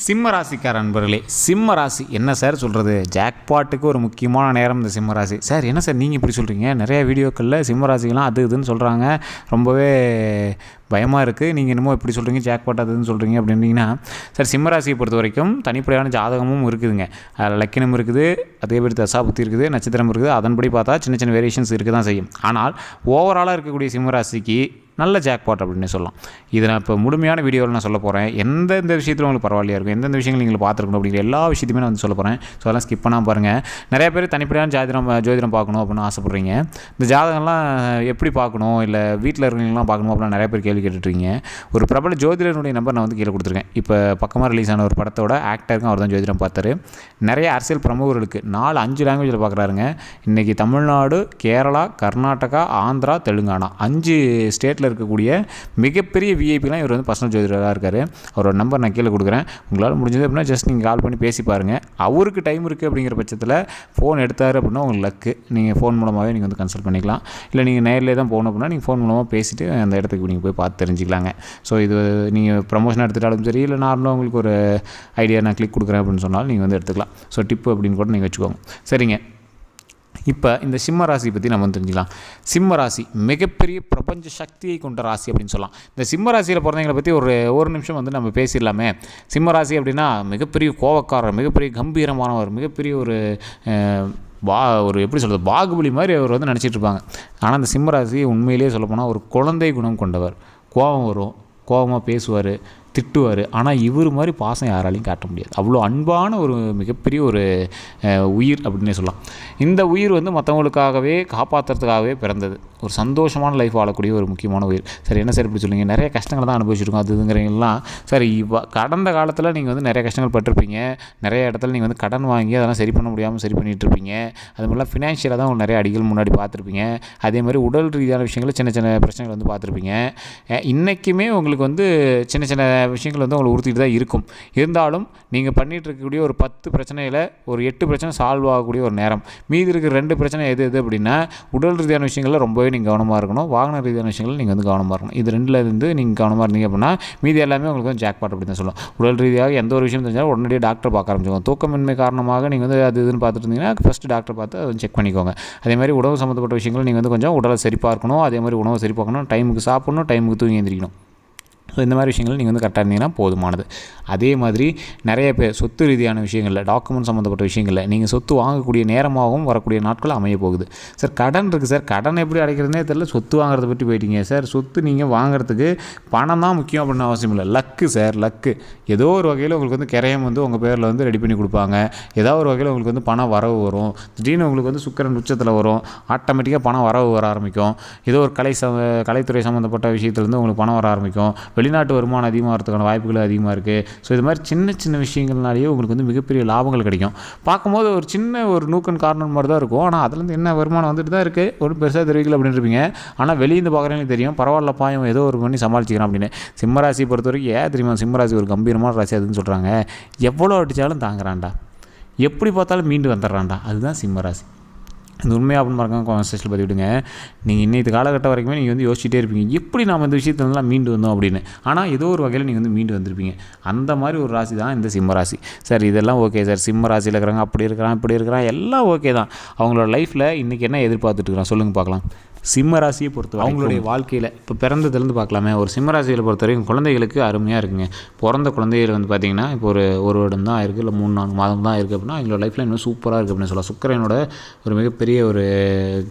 சிம்ம ராசிக்கார நண்பர்களே சிம்ம ராசி என்ன சார் சொல்கிறது ஜாக்பாட்டுக்கு ஒரு முக்கியமான நேரம் இந்த சிம்ம ராசி. சார் என்ன சார் நீங்கள் இப்படி சொல்கிறீங்க நிறைய வீடியோக்களில் சிம்ம ராசிக்கெல்லாம் அது இதுன்னு சொல்கிறாங்க ரொம்பவே பயமாக இருக்குது நீங்கள் என்னமோ இப்படி சொல்கிறீங்க ஜாக்பாட் அதுன்னு சொல்கிறீங்க அப்படின்னீங்கன்னா சார் சிம்ம ராசியை பொறுத்த வரைக்கும் தனிப்படையான ஜாதகமும் இருக்குதுங்க. லக்கினம் இருக்குது அதே மாதிரி தசாபுத்தி இருக்குது நட்சத்திரம் இருக்குது. அதன்படி பார்த்தா சின்ன சின்ன வேரியேஷன்ஸ் இருக்க தான் செய்யும். ஆனால் ஓவராலாக இருக்கக்கூடிய சிம்ம ராசிக்கு நல்ல ஜாக்பாட் அப்படின்னு சொல்லலாம். இதை நான் இப்போ முழுமையான வீடியோவில் நான் சொல்ல போகிறேன் எந்தெந்த விஷயத்தில் உங்களுக்கு பரவாயில்லையா இருக்கும்? எந்தெந்த விஷயங்கள் நீங்கள் பார்த்துருக்கணும் அப்படிங்கிற எல்லா விஷயத்தையுமே நான் வந்து சொல்ல போகிறேன் ஸோ அதெல்லாம் ஸ்கிப் பண்ணால் பாருங்கள் நிறைய பேர் தனிப்படையான ஜாதிரம் ஜோதிடம் பார்க்கணும் அப்படின்னு ஆசைப்பட்றீங்க. இந்த ஜாதகம்லாம் எப்படி பார்க்கணும்? இல்லை வீட்டில் இருக்கிறவங்களாம் பார்க்கணும் அப்படின்னு நிறைய பேர் கேள்வி கேட்டுட்ருக்கீங்க ஒரு பிரபல ஜோதிடனுடைய நம்பர் நான் வந்து கீழே கொடுத்துருக்கேன். இப்போ பக்கமாக ரிலீஸ் ஆன ஒரு படத்தோட ஆக்டருக்கும் அவர் தான் ஜோதிடம் பார்த்தாரு. நிறைய அரசியல் பிரமுகர்களுக்கு நாலு அஞ்சு லாங்குவேஜில் பார்க்குறாருங்க. இன்றைக்கி தமிழ்நாடு கேரளா கர்நாடகா ஆந்திரா தெலுங்கானா. அஞ்சு ஸ்டேட்டில் இருக்கக்கூடிய மிகப்பெரிய விஐபிலாம் இவர் வந்து பர்சனல் ஜோதிடராக இருக்கார். அவரோட நம்பர் நான் கீழே கொடுக்குறேன். உங்களால் முடிஞ்சது அப்படின்னா ஜஸ்ட் நீங்கள் கால் பண்ணி பேசி பாருங்கள் அவருக்கு டைம் இருக்குது அப்படிங்கிற பட்சத்தில் ஃபோன் எடுத்தார் அப்படின்னா உங்களுக்கு லக்கு நீங்கள் ஃபோன் மூலமாகவே நீங்கள் வந்து கன்சல்ட் பண்ணிக்கலாம். இல்லை நீங்கள் நேரிலே தான் போகணும் அப்படின்னா நீங்கள் ஃபோன் மூலமாக பேசிவிட்டு அந்த இடத்துக்கு நீங்கள் போய் பார்த்து தெரிஞ்சுக்கலாங்க. ஸோ இது நீங்கள் ப்ரமோஷன் எடுத்துட்டாலும் சரி இல்லை நார்மலாக உங்களுக்கு ஒரு ஐடியா நான் கிளிக் கொடுக்குறேன் அப்படின்னு சொன்னாலும் நீங்கள் வந்து எடுத்துக்கலாம். ஸோ டிப்பு அப்படின்னு கூட நீங்கள் வச்சுக்கோங்க. சரிங்க. இப்போ இந்த சிம்ம ராசி பற்றி நம்ம தெரிஞ்சுக்கலாம். சிம்ம ராசி மிகப்பெரிய பிரபஞ்ச சக்தியை கொண்ட ராசி அப்படின்னு சொல்லலாம். இந்த சிம்ம ராசியில் பிறந்தவங்களை பற்றி ஒரு ஒரு நிமிஷம் வந்து நம்ம பேசிடலாமே. சிம்ம ராசி அப்படின்னா மிகப்பெரிய கோவக்காரர் மிகப்பெரிய கம்பீரமானவர் மிகப்பெரிய ஒரு பா ஒரு எப்படி சொல்கிறது பாகுபலி மாதிரி அவர் வந்து நினச்சிட்டு இருப்பாங்க. ஆனால் அந்த சிம்ம ராசி உண்மையிலேயே சொல்லப்போனால் ஒரு குழந்தை குணம் கொண்டவர். கோபம் வரும். கோபமாக பேசுவார். திட்டுவார். ஆனால் இவர் மாதிரி பாசம் யாராலையும் காட்ட முடியாது. அவ்வளோ அன்பான ஒரு மிகப்பெரிய ஒரு உயிர் அப்படின்னே சொல்லலாம். இந்த உயிர் வந்து மற்றவங்களுக்காகவே காப்பாற்றுறதுக்காகவே பிறந்தது. ஒரு சந்தோஷமான லைஃப் வாழக்கூடிய ஒரு முக்கியமான உயிர். சரி என்ன சார் இப்படி சொல்லுங்கள் நிறைய கஷ்டங்களை தான் அனுபவிச்சிருக்கோம் அது சார் சரி கடந்த காலத்தில் நீங்கள் வந்து நிறைய கஷ்டங்கள் பட்டிருப்பீங்க. நிறைய இடத்துல நீங்கள் வந்து கடன் வாங்கி அதெல்லாம் சரி பண்ண முடியாமல் சரி பண்ணிகிட்டு இருப்பீங்க. அது மாதிரிலாம் ஃபினான்ஷியலாக தான் உங்களுக்கு நிறைய அடிகள் முன்னாடி பார்த்துருப்பீங்க. அதே மாதிரி உடல் ரீதியான விஷயங்களில் சின்ன சின்ன பிரச்சனைகள் வந்து பார்த்துருப்பீங்க. இன்றைக்குமே உங்களுக்கு வந்து சின்ன சின்ன விஷயங்கள் வந்து உங்களை உறுத்திட்டு தான் இருக்கும். இருந்தாலும் நீங்கள் பண்ணிட்டு இருக்கக்கூடிய ஒரு பத்து பிரச்சனையில் ஒரு எட்டு பிரச்சனை சால்வ் ஆகக்கூடிய ஒரு நேரம். மீதி இருக்கிற ரெண்டு பிரச்சனை எது எது அப்படின்னா உடல் ரீதியான விஷயங்களில் ரொம்பவே நீங்கள் கவனமாக இருக்கணும். வாகன ரீதியான விஷயங்கள் நீங்கள் வந்து கவனமாக இருக்கணும். இது ரெண்டில் இருந்து நீங்கள் கவனமாக இருந்தீங்க அப்படின்னா மீதி எல்லாமே உங்களுக்கு வந்து ஜாக்பாட் அப்படின்னு தான் சொல்லலாம் உடல் ரீதியாக எந்த ஒரு விஷயம் தெரிஞ்சாலும் உடனடியாக டாக்டர் பார்க்க ஆரம்பிச்சுக்கோங்க தூக்கமின்மை காரணமாக நீங்கள் வந்து அது இதுன்னு பார்த்துட்டு இருந்தீங்கன்னா ஃபஸ்ட்டு டாக்டர் பார்த்து அதை செக் பண்ணிக்கோங்க. அதே மாதிரி உணவு சம்மந்தப்பட்ட விஷயங்கள் நீங்கள் வந்து கொஞ்சம் உடலை சரி பார்க்கணும். அதே மாதிரி உணவை சரி பார்க்கணும். டைமுக்கு சாப்பிடணும். டைமுக்கு தூங்கி எந்திரிக்கணும். ஸோ இந்த மாதிரி விஷயங்கள் நீங்கள் வந்து கரெக்டாக இருந்தீங்கன்னா போதுமானது. அதே மாதிரி நிறைய பேர் சொத்து ரீதியான விஷயங்களில் டாக்குமெண்ட் சம்மந்தப்பட்ட விஷயங்களில் நீங்கள் சொத்து வாங்கக்கூடிய நேரமாகவும் வரக்கூடிய நாட்கள் அமைய போகுது. சார் கடன் இருக்குது சார் கடன் எப்படி அடைக்கிறதுனே தெரியல. சொத்து வாங்குறத பற்றி போயிட்டீங்க சார் சொத்து நீங்கள் வாங்குறதுக்கு பணம் தான் முக்கியம் அப்படின்னு அவசியம் இல்லை. லக்கு சார் லக்கு ஏதோ ஒரு வகையில் உங்களுக்கு வந்து கிரயம் வந்து உங்கள் பேரில் வந்து ரெடி பண்ணி கொடுப்பாங்க. ஏதோ ஒரு வகையில் உங்களுக்கு வந்து பணம் வரவு வரும். திடீர்னு உங்களுக்கு வந்து சுக்கரன் உச்சத்தில் வரும். ஆட்டோமேட்டிக்காக பணம் வரவு வர ஆரம்பிக்கும். ஏதோ ஒரு கலை ச கலைத்துறை சம்மந்தப்பட்ட விஷயத்துலேருந்து உங்களுக்கு பணம் வர ஆரம்பிக்கும். வெளிநாட்டு வருமானம் அதிகமாக வரதுக்கான வாய்ப்புகள் அதிகமாக இருக்குது ஸோ இது மாதிரி சின்ன சின்ன விஷயங்கள்னாலேயே உங்களுக்கு வந்து மிகப்பெரிய லாபங்கள் கிடைக்கும். பார்க்கும்போது ஒரு சின்ன ஒரு நூக்கன் கார்னர் மாதிரி தான் இருக்கும். ஆனால் அதுலேருந்து என்ன வருமானம் வந்துட்டு தான் இருக்குது ஒரு பெருசாக தெரிவிக்கல அப்படின்னு இருப்பீங்க. ஆனால் வெளியே பார்க்குறவங்களுக்கு தெரியும். பரவாயில்ல பாயம் ஏதோ ஒரு பண்ணி சமாளிச்சிக்கிறான் அப்படின்னு. சிம்மராசி பொறுத்த வரைக்கும் ஏன் தெரியுமா? சிம்மராசி ஒரு கம்பீரமான ராசி அதுன்னு சொல்கிறாங்க எவ்வளோ அடித்தாலும் தாங்குறான்டா. எப்படி பார்த்தாலும் மீண்டு வந்துடுறான்டா. அதுதான் சிம்மராசி இந்த உண்மையாக அப்படின்னு மறக்காம comment பற்றி விடுங்க நீங்கள் இன்னைக்கு காலகட்டம் வரைக்குமே நீங்கள் வந்து யோசிச்சுட்டே இருப்பீங்க. எப்படி நாம் இந்த விஷயத்துலலாம் மீண்டு வந்தோம் அப்படின்னு? ஆனால் ஏதோ ஒரு வகையில் நீங்கள் வந்து மீண்டு வந்திருப்பீங்க. அந்த மாதிரி ஒரு ராசி தான் இந்த சிம்ம ராசி. சார் இதெல்லாம் ஓகே சார் சிம்ம ராசியில் இருக்கிறாங்க அப்படி இருக்கிறான் இப்படி இருக்கிறான் எல்லாம் ஓகே தான். அவங்களோட லைஃப்பில் இன்றைக்கி என்ன எதிர்பார்த்துட்டு இருக்கிறான்? சொல்லுங்கள் பார்க்கலாம். சிம்ம ராசியை பொறுத்த அவங்களுடைய வாழ்க்கையில் இப்போ பிறந்ததுலேருந்து பார்க்கலாமே. ஒரு சிம்ம ராசியில் பொறுத்த வரைக்கும் குழந்தைகளுக்கு அருமையாக இருக்குங்க. பிறந்த குழந்தைகள் வந்து பார்த்திங்கன்னா இப்போ ஒரு ஒரு வருடம் தான் இருக்குது இல்லை மூணு நாலு மாதம் தான் இருக்குது அப்படின்னா எங்களோட லைஃப்பில் இன்னும் சூப்பராக இருக்குது அப்படின்னு சொல்லலாம். சுக்கரனோட ஒரு மிகப்பெரிய ஒரு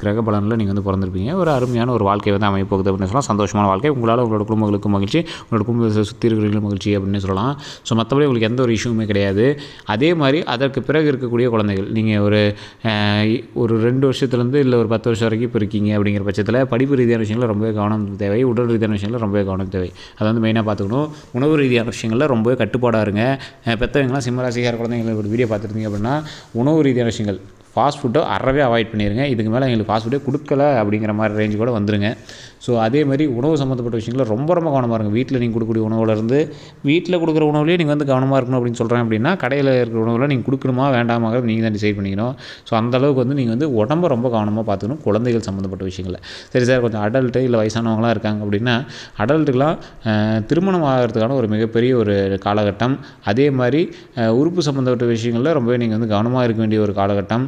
கிரக பலனில் நீங்கள் வந்து பிறந்திருப்பீங்க. ஒரு அருமையான ஒரு வாழ்க்கை வந்து அமைய போகுது அப்படின்னு சொல்லலாம். சந்தோஷமான வாழ்க்கை. உங்களால் உங்களோட குடும்பங்களுக்கு மகிழ்ச்சி. உங்களோட குடும்பத்தை சுற்றி இருக்கிறவங்களும் மகிழ்ச்சி அப்படின்னு சொல்லலாம். ஸோ மற்றபடி உங்களுக்கு எந்த ஒரு இஷ்யூமே கிடையாது. அதே மாதிரி அதற்கு பிறகு இருக்கக்கூடிய குழந்தைகள் நீங்கள் ஒரு ஒரு ரெண்டு வருஷத்துலேருந்து இல்லை ஒரு பத்து வருஷம் வரைக்கும் இப்போ இருக்கீங்க அப்படிங்கிற பட்சத்தில் படிப்பு ரீதியான விஷயங்களில் ரொம்பவே கவனம் தேவை உடல் ரீதியான விஷயங்களில் ரொம்பவே கவனம் தேவை. அதை வந்து மெயினாக பார்த்துக்கணும். உணவு ரீதியான விஷயங்களில் ரொம்பவே கட்டுப்பாடாக இருங்க. பெற்றவங்களாம் சிம்மராசிகார குழந்தைங்களை ஒரு வீடியோ பார்த்துருந்தீங்க அப்படின்னா உணவு ரீதியான விஷயங்கள் ஃபாஸ்ட் ஃபுட்டை அறவே அவாய்ட் பண்ணிடுங்க இதுக்கு மேலே எங்களுக்கு ஃபாஸ்ட் ஃபுட்டே கொடுக்கல அப்படிங்கிற மாதிரி ரேஞ்சு கூட வந்துருங்க. ஸோ அதே மாதிரி உணவு சம்மந்தப்பட்ட விஷயங்கள ரொம்ப ரொம்ப கவனமாக இருங்க. வீட்டில் நீங்கள் கொடுக்கக்கூடிய உணவுலேருந்து வீட்டில் கொடுக்குற உணவுலேயே நீங்கள் வந்து கவனமாக இருக்கணும் அப்படின்னு சொல்கிறேன் அப்படின்னா கடையில் இருக்கிற உணவுல நீங்கள் கொடுக்கணுமா வேண்டாமாங்கிறது நீங்கள் தான் டிசைட் பண்ணிக்கணும். ஸோ அந்த அளவுக்கு வந்து நீங்கள் வந்து உடம்ப ரொம்ப கவனமாக பார்த்துக்கணும் குழந்தைகள் சம்மந்தப்பட்ட விஷயங்களில். சரி சார் கொஞ்சம் அடல்ட்டு இல்லை வயசானவங்களாம் இருக்காங்க அப்படின்னா அடல்ட்டுக்கெலாம் திருமணம் ஆகிறதுக்கான ஒரு மிகப்பெரிய ஒரு காலகட்டம். அதே மாதிரி உறுப்பு சம்மந்தப்பட்ட விஷயங்களில் ரொம்பவே நீங்கள் வந்து கவனமாக இருக்க வேண்டிய ஒரு காலகட்டம்.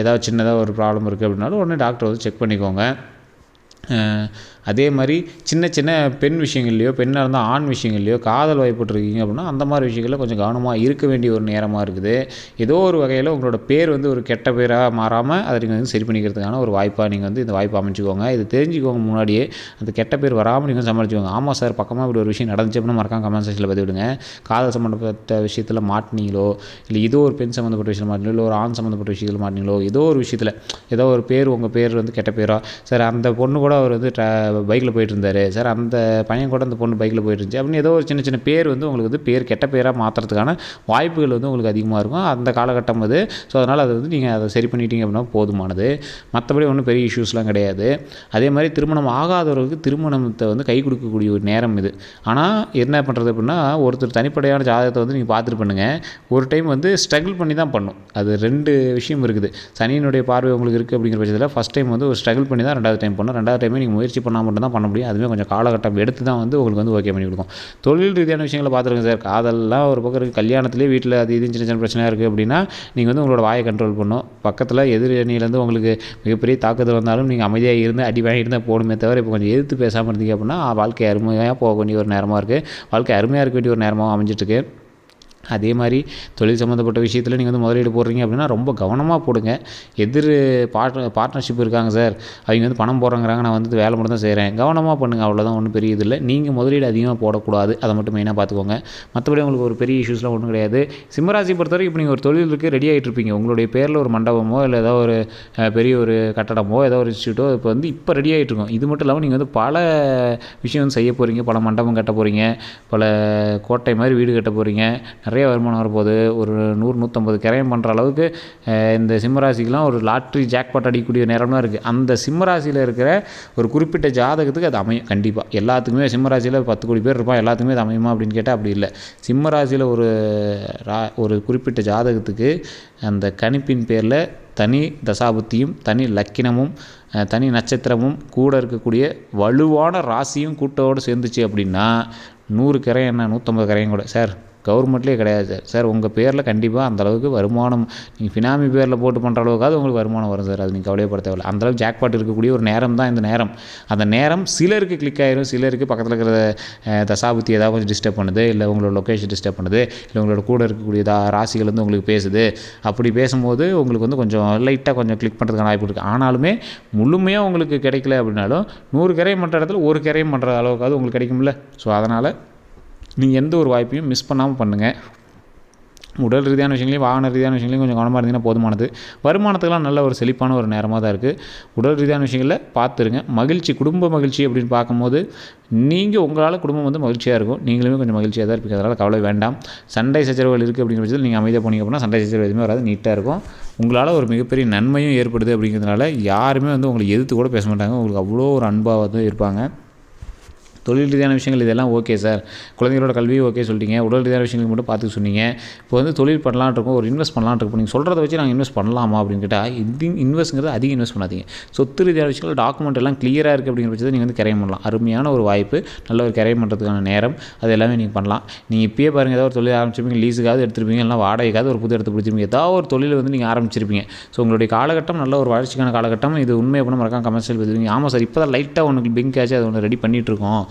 ஏதாவது சின்னதாக ஒரு ப்ராப்ளம் இருக்குது அப்படின்னாலும் உடனே டாக்டர் வந்து செக் பண்ணிக்கோங்க. அதே மாதிரி சின்ன சின்ன பெண் விஷயங்கள்லையோ பெண்ணாக இருந்தால் ஆண் விஷயங்கள்லையோ காதல் வயப்பட்டிருக்கீங்க அப்படின்னா அந்த மாதிரி விஷயங்களில் கொஞ்சம் கவனமாக இருக்க வேண்டிய ஒரு நேரமாக இருக்குது. ஏதோ ஒரு வகையில் உங்களோட பேர் வந்து ஒரு கெட்ட பேராக மாறாமல் அதை நீங்கள் வந்து சரி பண்ணிக்கிறதுக்கான ஒரு வாய்ப்பாக நீங்கள் வந்து இந்த வாய்ப்பை அமைச்சுக்கோங்க. இது தெரிஞ்சுக்கோங்க முன்னாடியே. அந்த கெட்ட பேர் வராமல் நீங்கள் சமாளிச்சுக்கோங்க. ஆமாம் சார் பக்கமாக இப்படி ஒரு விஷயம் நடந்துச்சு அப்படின்னா மறக்காம கமெண்ட் செக்ஷனில் பதிவிடுங்க. காதல் சம்மந்தப்பட்ட விஷயத்தில் மாட்டினீங்களோ இல்லை ஏதோ ஒரு பெண் சம்மந்தப்பட்ட விஷயம் மாட்டினீங்களோ இல்லை ஒரு ஆண் சம்மந்தப்பட்ட விஷயத்தில் மாட்டினீங்களோ ஏதோ ஒரு விஷயத்தில் ஏதோ ஒரு பேர் உங்கள் பேர் வந்து கெட்ட பேரா சார் அந்த பொண்ணு கூட அவர் வந்து பைக்கில் போயிட்டுருந்தாரு. சார் அந்த பையன் கூட அந்த பொண்ணு பைக்கில் போயிட்டு இருந்துச்சு அப்படின்னு ஏதோ ஒரு சின்ன சின்ன பேர் வந்து உங்களுக்கு வந்து பேர் கெட்ட பேராக மாற்றுறதுக்கான வாய்ப்புகள் வந்து உங்களுக்கு அதிகமாக இருக்கும். அந்த காலகட்டம் அது. ஸோ அதனால் அதை வந்து நீங்கள் அதை சரி பண்ணிட்டீங்க அப்படின்னா போதுமானது. மற்றபடி ஒன்றும் பெரிய இஷ்யூஸ்லாம் கிடையாது. அதே மாதிரி திருமணம் ஆகாதவர்களுக்கு திருமணத்தை வந்து கை கொடுக்கக்கூடிய ஒரு நேரம் இது. ஆனால் என்ன பண்ணுறது அப்படின்னா ஒருத்தர் தனிப்படையான ஜாதகத்தை வந்து நீங்கள் பார்த்துட்டு பண்ணுங்கள் ஒரு டைம் வந்து ஸ்ட்ரகிள் பண்ணி தான் பண்ணும். அது ரெண்டு விஷயம் இருக்குது. சனியினுடைய பார்வை உங்களுக்கு இருக்குது அப்படிங்கிற பட்சத்தில் ஃபஸ்ட் டைம் வந்து ஒரு ஸ்ட்ரகிள் பண்ணி தான் ரெண்டாவது டைம் பண்ணும் ரெண்டாவது டைமே நீங்கள் முயற்சி பண்ணாமல் மட்டும் தான் பண்ண முடியும். அதுவுமே கொஞ்சம் காலகட்டம் எடுத்து தான் வந்து உங்களுக்கு வந்து ஓகே பண்ணி கொடுக்கும். தொழில் ரீதியான விஷயங்களை பார்த்துருங்க சார் காதல்லாம் ஒரு பக்கம் இருக்குது கல்யாணத்துலேயே வீட்டில் அது இது சின்ன சின்ன பிரச்சனையாக இருக்குது அப்படின்னா நீங்கள் வந்து உங்களோட வாயை கண்ட்ரோல் பண்ணும் பக்கத்தில் எதிர் அணியிலேருந்து உங்களுக்கு மிகப்பெரிய தாக்குதல் வந்தாலும் நீங்கள் அமைதியாக இருந்து அடி வாங்கி இருந்தால் போகணுமே தவிர இப்போ கொஞ்சம் எதிர்த்து பேசாமல் இருந்தீங்க அப்படின்னா வாழ்க்கை அருமையாக போக வேண்டிய ஒரு நேரமாக இருக்குது வாழ்க்கை அருமையாக இருக்க வேண்டிய ஒரு நேரமாக அமைஞ்சிட்ருக்கு அதே மாதிரி தொழில் சம்மந்தப்பட்ட விஷயத்தில் நீங்கள் வந்து முதலீடு போடுறீங்க அப்படின்னா ரொம்ப கவனமாக போடுங்க. எதிர் பார்ட் பார்ட்னர்ஷிப் இருக்காங்க சார். அவங்க வந்து பணம் போடுறாங்கிறாங்க நான் வந்து வேலை மட்டும் தான் செய்கிறேன் கவனமாக பண்ணுங்கள் அவ்வளோதான் ஒன்றும் பெரிய இதில்லை நீங்கள் முதலீடு அதிகமாக போடக்கூடாது. அதை மட்டும் மெயினாக பார்த்துக்கோங்க மற்றபடி உங்களுக்கு ஒரு பெரிய இஷ்யூஸ்லாம் ஒன்றும் கிடையாது. சிம்மராசி பொறுத்தவரைக்கும் இப்போ நீங்கள் ஒரு தொழிலுக்கு ரெடி ஆகிட்டு இருப்பீங்க. உங்களுடைய பேரில் ஒரு மண்டபமோ இல்லை ஏதோ ஒரு பெரிய ஒரு கட்டடமோ ஏதோ ஒரு இன்ஸ்டியூட்டோ இப்போ வந்து இப்போ ரெடி ஆகிட்டு இருக்கும். இது மட்டும் இல்லாமல் நீங்கள் வந்து பல விஷயம் வந்து செய்ய போகிறீங்க பல மண்டபம் கட்ட போகிறீங்க பல கோட்டை மாதிரி வீடு கட்ட போகிறீங்க நிறைய வருமானம் வரப்போகுது. ஒரு நூறு நூற்றம்பது கிரயம் பண்ணுற அளவுக்கு இந்த சிம்மராசிக்கெலாம் ஒரு லாட்ரி ஜாக்பாட் அடிக்கக்கூடிய நேரம்லாம் இருக்குது அந்த சிம்மராசியில் இருக்கிற ஒரு குறிப்பிட்ட ஜாதகத்துக்கு அது அமையும் கண்டிப்பாக எல்லாத்துக்குமே சிம்மராசியில் பத்து கோடி பேர் இருப்பான் எல்லாத்துக்குமே அது அமையுமா அப்படின்னு கேட்டால் அப்படி இல்லை. சிம்மராசியில் ஒரு ரா ஒரு குறிப்பிட்ட ஜாதகத்துக்கு அந்த கணிப்பின் பேரில் தனி தசாபுத்தியும் தனி லக்கினமும் தனி நட்சத்திரமும் கூட இருக்கக்கூடிய வலுவான ராசியும் கூட்டோடு சேர்ந்துச்சு அப்படின்னா நூறு கரையும் என்ன? நூற்றம்பது கரையும் கூட. சார். கவர்மெண்ட்லேயே கிடையாது சார். சார் உங்கள் பேரில் கண்டிப்பாக அந்த அளவுக்கு வருமானம் நீங்கள் ஃபினாமி பேரில் போட்டு பண்ணுற அளவுக்காவது உங்களுக்கு வருமானம் வரும் சார். அது நீங்கள் கவலையப்பட தேவையில்ல. அந்தளவுக்கு ஜாக்பாட் இருக்கக்கூடிய ஒரு நேரம் தான் இந்த நேரம். அந்த நேரம் சிலருக்கு கிளிக் ஆயிரும். சிலருக்கு பக்கத்தில் இருக்கிற தசாபுத்தி ஏதாவது கொஞ்சம் டிஸ்டர்ப் பண்ணுது இல்லை உங்களோட லொக்கேஷன் டிஸ்டர்ப் பண்ணுது இல்லை உங்களோட கூட இருக்கக்கூடிய ராசிகள் வந்து உங்களுக்கு பேசுது. அப்படி பேசும்போது உங்களுக்கு வந்து கொஞ்சம் லைட்டாக கொஞ்சம் கிளிக் பண்ணுறதுக்கான வாய்ப்பு இருக்குது ஆனாலுமே முழுமையாக உங்களுக்கு கிடைக்கல அப்படின்னாலும் நூறு கரையும் பண்ணுற இடத்துல ஒரு கரையும் பண்ணுற அளவுக்காவது உங்களுக்கு கிடைக்கும்ல. ஸோ அதனால் நீங்கள் எந்த ஒரு வாய்ப்பையும் மிஸ் பண்ணாமல் பண்ணுங்கள் உடல் ரீதியான விஷயங்களையும் வாகன ரீதியான விஷயங்களையும் கொஞ்சம் கவனமாக இருந்தீங்கன்னா போதுமானது. வருமானத்துக்கெல்லாம் நல்ல ஒரு செழிப்பான ஒரு நேரமாக தான் இருக்குது உடல் ரீதியான விஷயங்களில் பார்த்துருங்க. மகிழ்ச்சி குடும்ப மகிழ்ச்சி அப்படின்னு பார்க்கும்போது நீங்கள் உங்களால் குடும்பம் வந்து மகிழ்ச்சியாக இருக்கும். நீங்களுமே கொஞ்சம் மகிழ்ச்சியாக தான் இருப்பீங்க. அதனால் கவலை வேண்டாம். சண்டை சச்சரவுகள் இருக்குது அப்படிங்கிற பட்சத்தில் நீங்கள் அமைதியாக போனீங்க அப்படின்னா சண்டை சச்சரவு எதுவுமே வராது. நீட்டாக இருக்கும். உங்களால் ஒரு மிகப்பெரிய நன்மையும் ஏற்படுது அப்படிங்கிறதுனால யாருமே வந்து உங்களை எதிர்த்து கூட பேச மாட்டாங்க. உங்களுக்கு அவ்வளோ ஒரு அன்பாக வந்து இருப்பாங்க. தொழில் ரீதியான விஷயங்கள் இதெல்லாம் ஓகே சார். குழந்தைகளோட கல்வி ஓகே சொல்லிட்டீங்க. உடல் ரீதியான விஷயங்கள் மட்டும் பார்த்து சொன்னீங்க. இப்போ வந்து தொழில் பண்ணலான்னு இருக்கோம். ஒரு இன்வெஸ்ட் பண்ணலான்ட்டு இருக்கும். நீங்கள் சொல்கிறத வச்சு நாங்கள் இன்வெஸ்ட் பண்ணலாமா அப்படின்னு கேட்டால் இது இன்வெஸ்ட்ங்கிறது அதிகம் இன்வெஸ்ட் பண்ணாதீங்க. சொத்து ரீதியான விஷயங்கள் டாக்குமெண்ட் எல்லாம் கிளியராக இருக்குது அப்படிங்கிற பட்சத்தை நீங்கள் வந்து கரையம் பண்ணலாம். அருமையான ஒரு வாய்ப்பு நல்ல ஒரு கரையம் பண்ணுறதுக்கான நேரம் அது எல்லாமே நீங்கள் பண்ணலாம். நீங்கள் இப்பயே பாருங்கள் ஏதாவது ஒரு தொழில் ஆரம்பிச்சிருப்பீங்க லீஸுக்காவது எடுத்துருப்பீங்க இல்லை வாடகைக்காவது ஒரு புது இடத்து பிடிச்சிருப்பீங்க. ஏதாவது ஒரு தொழில் வந்து நீங்கள் ஆரம்பிச்சிருப்பீங்க. ஸோ உங்களுடைய காலகட்டம் நல்ல ஒரு வளர்ச்சிக்கான காலகட்டம். இது உண்மை அப்படின்னு மறக்காம கமர்ஷியல் பதிவுங்க ஆமாம் சார் இப்போ தான் லைட்டாக ஒன்று பிங்க் ஆச்சு அது ஒன்று ரெடி பண்ணிகிட்ருக்கோம்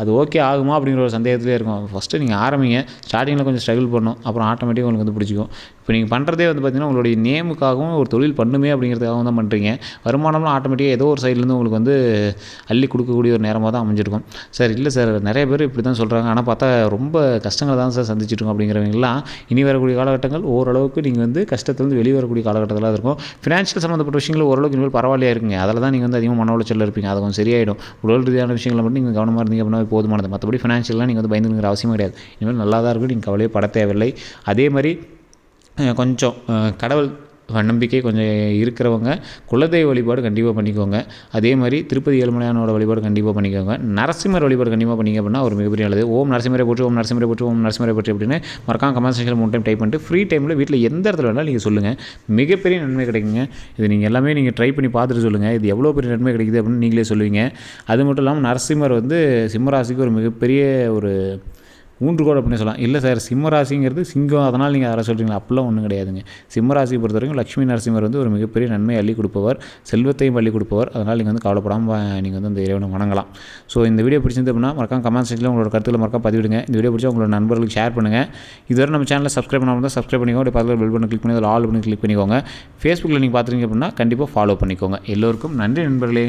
அது ஓகே ஆகுமா அப்படிங்கிற ஒரு சந்தேகத்திலே இருக்கும். ஃபஸ்ட்டு நீங்கள் ஆரம்பிங்க. ஸ்டார்டிங்கில் கொஞ்சம் ஸ்ட்ரகிள் பண்ணும் அப்புறம் ஆட்டோமேட்டிக்காக உங்களுக்கு வந்து பிடிச்சிக்கும். இப்போ நீங்கள் பண்ணுறதே வந்து பார்த்திங்கன்னா உங்களுடைய நேமுக்காகவும் ஒரு தொழில் பண்ணுமே அப்படிங்கிறதுக்காகவும் தான் பண்ணுறீங்க வருமானம்லாம் ஆட்டோமேட்டிக்காக ஏதோ ஒரு சைட்லேருந்து உங்களுக்கு வந்து அள்ளி கொடுக்கக்கூடிய ஒரு நேரமாக தான் அமைஞ்சிருக்கும். சார் இல்லை சார் நிறைய பேர் இப்படி தான் சொல்கிறாங்க ஆனால் பார்த்தா ரொம்ப கஷ்டங்களை தான் சார் சந்திச்சிட்ருக்கோம் அப்படிங்கிறவங்கலாம் இனி வரக்கூடிய காலகட்டங்கள் ஓரளவுக்கு நீங்கள் வந்து கஷ்டத்துலேருந்து வெளியே வரக்கூடிய காலகட்டத்தில் தான் இருக்கும். ஃபினான்ஷியல் சம்மந்தப்பட்ட விஷயங்கள் ஓரளவுக்கு இனிமேல் பரவாயில்லையா இருக்குங்க அதில் தான் நீங்கள் வந்து அதிகமாக மன உளைச்சல் இருப்பீங்க. அது கொஞ்சம் சரியாயிடும். உடல் ரீதியான விஷயங்களை மட்டும் நீங்கள் கவனமாக இருந்தீங்க அப்படின்னா போதுமானது. மற்றபடி ஃபினான்ஷியலாக நீங்கள் வந்து பயந்துங்கிற அவசியம் கிடையாது. இனிமேல் நல்லா தான் இருக்கும். நீங்கள் கவலையே பட தேவையில்லை. அதே மாதிரி கொஞ்சம் கடவுள் நம்பிக்கை கொஞ்சம் இருக்கிறவங்க குலதெய்வ வழிபாடு கண்டிப்பாக பண்ணிக்கோங்க. அதே மாதிரி திருப்பதி ஏழுமலையானோட வழிபாடு கண்டிப்பாக பண்ணிக்கோங்க. நரசிம்மர் வழிபாடு கண்டிப்பாக பண்ணிங்க அப்படின்னா ஒரு மிகப்பெரிய நல்லது. ஓம் நரசிம்மரை போட்டு ஓம் நரசிம்மரை போட்டு ஓம் நரசிம்மரை போட்டு அப்படின்னு மறக்காம கமெண்ட் செக்ஷனில் மூணு டைம் டைப் பண்ணிட்டு ஃப்ரீ டைமில் வீட்டில் எந்த இடத்துல வேணாலும் நீங்கள் சொல்லுங்கள் மிகப்பெரிய நன்மை கிடைக்குங்க. இது நீங்கள் எல்லாமே நீங்கள் ட்ரை பண்ணி பார்த்துட்டு சொல்லுங்கள் இது எவ்வளோ பெரிய நன்மை கிடைக்குது அப்படின்னு நீங்களே சொல்லுவீங்க. அது மட்டும் இல்லாமல் நரசிம்மர் வந்து சிம்மராசிக்கு ஒரு மிகப்பெரிய ஒரு ஊன்றுகோல் அப்படின்னு சொல்லலாம். இல்லை சார் சிம்மராசிங்கிறது சிங்கம். அதனால் நீங்கள் அதை சொல்கிறீங்களா அப்படிலாம் ஒன்றும் கிடையாதுங்க. சிம்மராசியை பொறுத்த வரைக்கும் லக்ஷ்மி நரசிம்மர் வந்து ஒரு மிகப்பெரிய நன்மை அள்ளி கொடுப்பவர். செல்வத்தையும் அள்ளி கொடுப்பவர். அதனால் நீங்கள் வந்து கவலைப்படாமல் நீங்கள் வந்து அந்த இறைவனை வணங்கலாம். ஸோ இந்த வீடியோ பிடிச்சிருந்து அப்படின்னா மறக்காம கமெண்ட் செக்ஷனில் உங்களோட கருத்துக்களை மறக்காம பதிவிடுங்க. இந்த வீடியோ பிடிச்சா உங்களோட நண்பர்களுக்கு ஷேர் பண்ணுங்கள் இதுவரை நம்ம சேனலில் சப்ஸ்கிரைப் பண்ணாமல் இருந்தால் சப்ஸ்கிரைப் பண்ணிக்கோங்க. அப்படியே பக்கத்தில் பெல் பண்ணி கிளிக் பண்ணி அதில் ஆல் பண்ணி கிளிக் பண்ணிக்கோங்க. ஃபேஸ்புக்கில் நீங்கள் பார்த்துருங்க அப்படின்னா கண்டிப்பாக ஃபாலோ பண்ணிக்கோங்க. எல்லோருக்கும் நன்றி நண்பர்களே.